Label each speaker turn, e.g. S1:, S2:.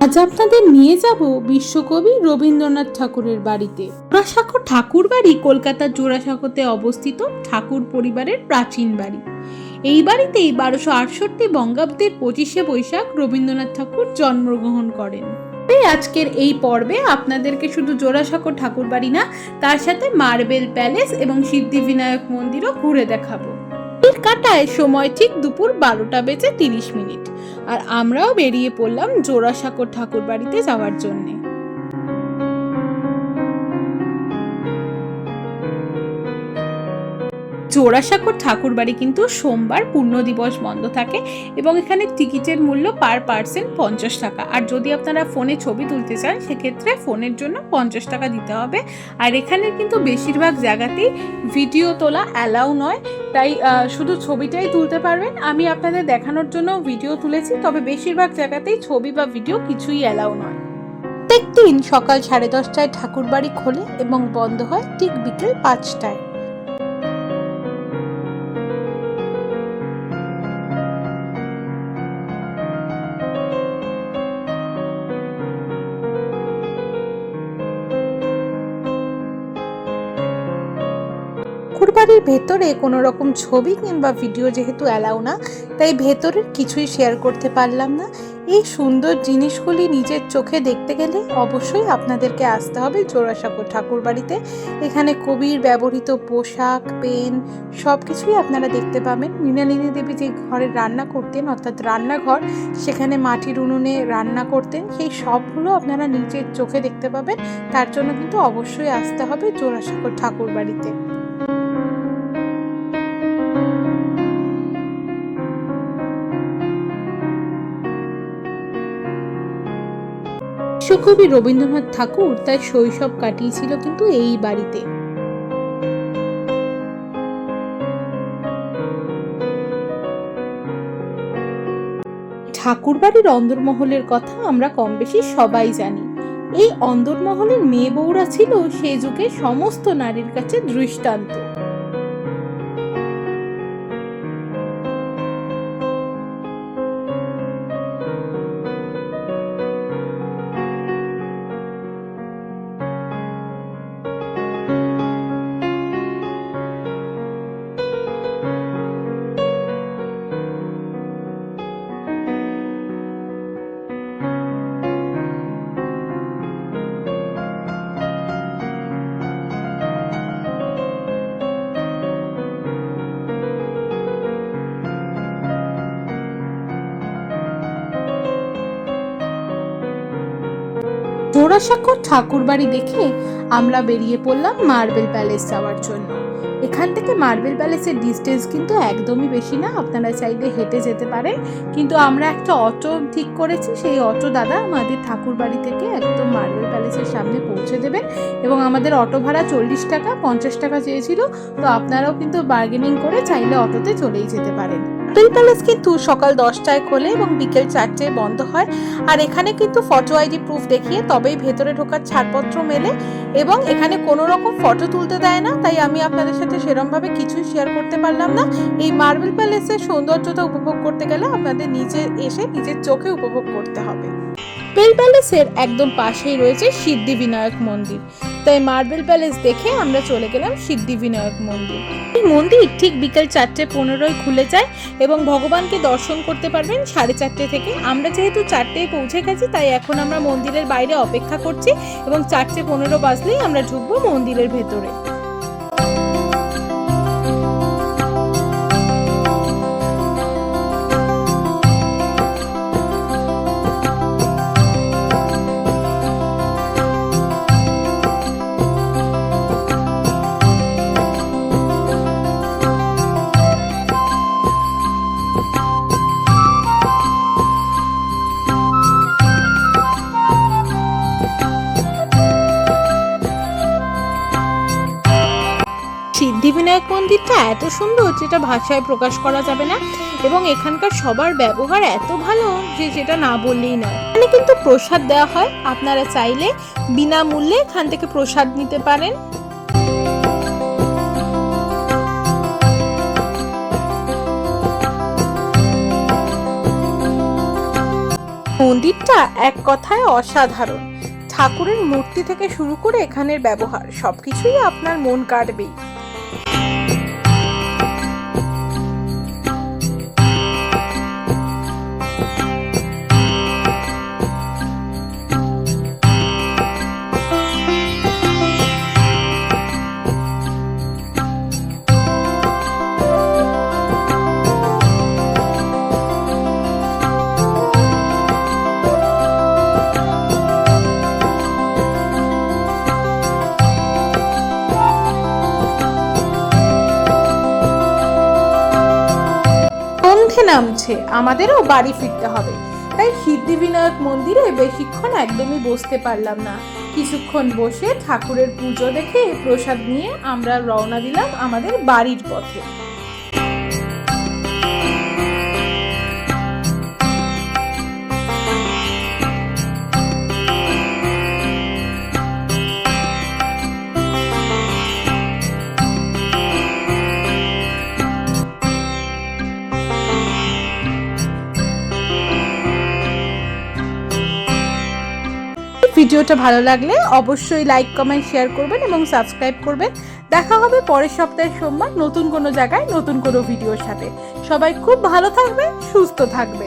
S1: আজ আপনাদের নিয়ে যাব বিশ্বকবি রবীন্দ্রনাথ ঠাকুরের বাড়িতে। জোড়াসাঁকো ঠাকুর বাড়ি কলকাতার জোড়াসাঁকোতে অবস্থিত ঠাকুর পরিবারের প্রাচীন বাড়ি। এই বাড়িতেই বারোশো আটষট্টি বঙ্গাব্দের পঁচিশে বৈশাখ রবীন্দ্রনাথ ঠাকুর জন্মগ্রহণ করেন। তাই আজকের এই পর্বে আপনাদেরকে শুধু জোড়াসাঁকো ঠাকুর বাড়ি না, তার সাথে মার্বেল প্যালেস এবং সিদ্ধিবিনায়ক মন্দিরও ঘুরে দেখাবো। কাটায় সময় ঠিক দুপুর বারোটা বেজে তিরিশ মিনিট। আর আমরাও বেরিয়ে পড়লাম জোড়াসাঁকোর ঠাকুর বাড়িতে যাওয়ার জন্যে। জোড়াসাঁকোর ঠাকুর বাড়ি কিন্তু সোমবার পূর্ণ দিবস বন্ধ থাকে এবং এখানে টিকিটের মূল্য পার পার্সেন্ট পঞ্চাশ টাকা। আর যদি আপনারা ফোনে ছবি তুলতে চান, সেক্ষেত্রে ফোনের জন্য পঞ্চাশ টাকা দিতে হবে। আর এখানে কিন্তু বেশিরভাগ জায়গাতেই ভিডিও তোলা অ্যালাউ নয়। তাই শুধু ছবিটাই তুলতে পারবেন। আমি আপনাদের দেখানোর জন্য ভিডিও তুলেছি, তবে বেশিরভাগ জায়গাতেই ছবি বা ভিডিও কিছুই অ্যালাউ নয়। প্রত্যেক দিন সকাল সাড়ে দশটায় ঠাকুর বাড়ি খোলে এবং বন্ধ হয় ঠিক বিকেল পাঁচটায়। ঠাকুরবাড়ির ভেতরে কোনো রকম ছবি কিংবা ভিডিও যেহেতু অ্যালাউ না, তাই ভেতরের কিছুই শেয়ার করতে পারলাম না। এই সুন্দর জিনিসগুলি নিজের চোখে দেখতে গেলে অবশ্যই আপনাদেরকে আসতে হবে জোড়াসাঁকো ঠাকুর বাড়িতে এখানে কবির ব্যবহৃত পোশাক, পেন সব কিছুই আপনারা দেখতে পাবেন। মৃণালিনী দেবী যে ঘরে রান্না করতেন, অর্থাৎ রান্নাঘর, সেখানে মাটির উনুনে রান্না করতেন, সেই সবগুলো আপনারা নিজের চোখে দেখতে পাবেন। তার জন্য কিন্তু অবশ্যই আসতে হবে জোড়াসাঁকো ঠাকুর বাড়িতে বিশ্বকবি রবীন্দ্রনাথ ঠাকুর তার শৈশব কাটিয়েছিল কিন্তু এই বাড়িতে। ঠাকুরবাড়ির অন্দরমহলের কথা আমরা কম বেশি সবাই জানি। এই অন্দরমহলের মেয়ে বউরা ছিল সে যুগে সমস্ত নারীর কাছে দৃষ্টান্ত। জোড়াসাঁকো ঠাকুরবাড়ি দেখে আমরা বেরিয়ে পড়লাম মার্বেল প্যালেস যাওয়ার জন্য। এখান থেকে মার্বেল প্যালেসের ডিস্টেন্স কিন্তু একদমই বেশি না, আপনারা চাইলে হেঁটে যেতে পারেন। কিন্তু আমরা একটা অটো ঠিক করেছি, সেই অটো দাদা আমাদের ঠাকুরবাড়ি থেকে একদম মার্বেল প্যালেসের সামনে পৌঁছে দেবেন এবং আমাদের অটো ভাড়া চল্লিশ টাকা, পঞ্চাশ টাকা চেয়েছিল, তো আপনারাও কিন্তু বার্গেনিং করে চাইলে অটোতে চলেই যেতে পারেন। মার্বেল প্যালেস কিন্তু সকাল দশটায় খোলে এবং বিকেল চারটেয় বন্ধ হয়। আর এখানে কিন্তু ফটো আইডি প্রুফ দেখিয়ে তবেই ভেতরে ঢোকার ছাড়পত্র মেলে এবং এখানে কোনো রকম ফটো তুলতে দেয় না। তাই আমি আপনাদের সাথে সেরমভাবে কিছুই শেয়ার করতে পারলাম না। এই মার্বেল প্যালেসের সৌন্দর্যতা উপভোগ করতে গেলে আপনাদের নিজে এসে নিজের চোখে উপভোগ করতে হবে। বেল প্যালেসের একদম পাশেই রয়েছে সিদ্ধিবিনায়ক মন্দির। তাই মার্বেল প্যালেস দেখে আমরা চলে গেলাম সিদ্ধি বিনায়ক মন্দির। এই মন্দির ঠিক বিকেল চারটে পনেরোয় খুলে যায় এবং ভগবানকে দর্শন করতে পারবেন সাড়ে চারটে থেকে। আমরা যেহেতু চারটেয় পৌঁছে গেছি, তাই এখন আমরা মন্দিরের বাইরে অপেক্ষা করছি এবং চারটে পনেরো বাজলেই আমরা ঢুকবো মন্দিরের ভেতরে। সিদ্ধিবিনায়ক মন্দিরটা এত সুন্দর যেটা ভাষায় প্রকাশ করা যাবে না। এবং এখানকার সবার ব্যবহার এত ভালো যে যেটা না বললেই নয়। এখানে কিন্তু প্রসাদ দেওয়া হয়। আপনারা চাইলে বিনামূল্যে এখান থেকে প্রসাদ নিতে পারেন। মন্দিরটা এক কথায় অসাধারণ। ঠাকুরের মূর্তি থেকে শুরু করে এখানের ব্যবহার, সবকিছুই আপনার মন কাটবেই নামছে, আমাদেরও বাড়ি ফিরতে হবে। তাই সিদ্ধিবিনায়ক মন্দিরে বেশিক্ষণ একদমই বসতে পারলাম না। কিছুক্ষণ বসে ঠাকুরের পুজো দেখে প্রসাদ নিয়ে আমরা রওনা দিলাম আমাদের বাড়ির পথে। ভিডিওটা ভালো লাগলে অবশ্যই লাইক কমেন্ট শেয়ার করবেন এবং সাবস্ক্রাইব করবেন। দেখা হবে পরের সপ্তাহের সোমবার নতুন কোনো জায়গায়, নতুন কোনো ভিডিওর সাথে। সবাই খুব ভালো থাকবে সুস্থ থাকবে